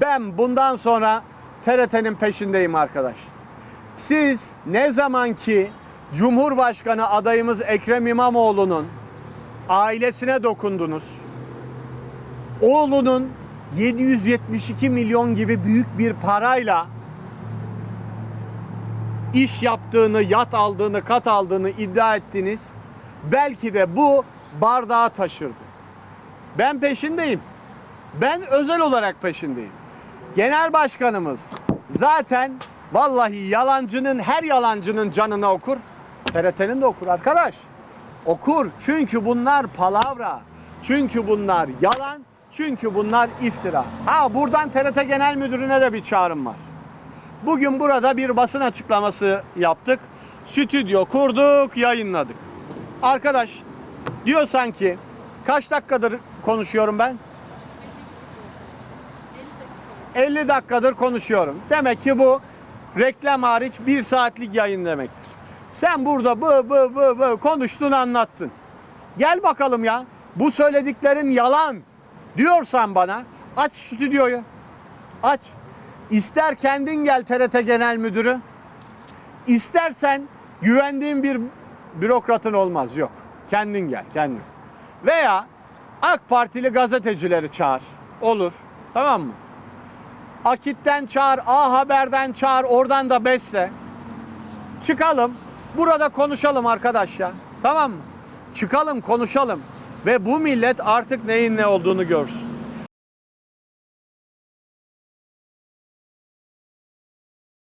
Ben bundan sonra TRT'nin peşindeyim arkadaş. Siz ne zaman ki Cumhurbaşkanı adayımız Ekrem İmamoğlu'nun ailesine dokundunuz. Oğlunun 772 milyon gibi büyük bir parayla iş yaptığını, yat aldığını, kat aldığını iddia ettiniz. Belki de bu bardağı taşırdı. Ben peşindeyim. Ben özel olarak peşindeyim. Genel başkanımız zaten vallahi yalancının her yalancının canını okur. TRT'nin de okur arkadaş. Okur. Çünkü bunlar palavra. Çünkü bunlar yalan. Çünkü bunlar iftira. Ha buradan TRT Genel Müdürü'ne de bir çağrım var. Bugün burada bir basın açıklaması yaptık. Stüdyo kurduk, yayınladık. Arkadaş diyor sanki kaç dakikadır konuşuyorum ben? 50 dakikadır konuşuyorum. Demek ki bu reklam hariç bir saatlik yayın demektir. Sen burada bı bı bı bı konuştun anlattın. Gel bakalım ya. Bu söylediklerin yalan diyorsan bana aç stüdyoyu. Aç. İster kendin gel TRT Genel Müdürü. İstersen güvendiğin bir bürokratın olmaz. Yok. Kendin gel kendin. Veya AK Partili gazetecileri çağır. Olur. Tamam mı? Akit'ten çağır, A Haber'den çağır, oradan da besle. Çıkalım, burada konuşalım arkadaş ya. Tamam mı? Çıkalım, konuşalım. Ve bu millet artık neyin ne olduğunu görsün.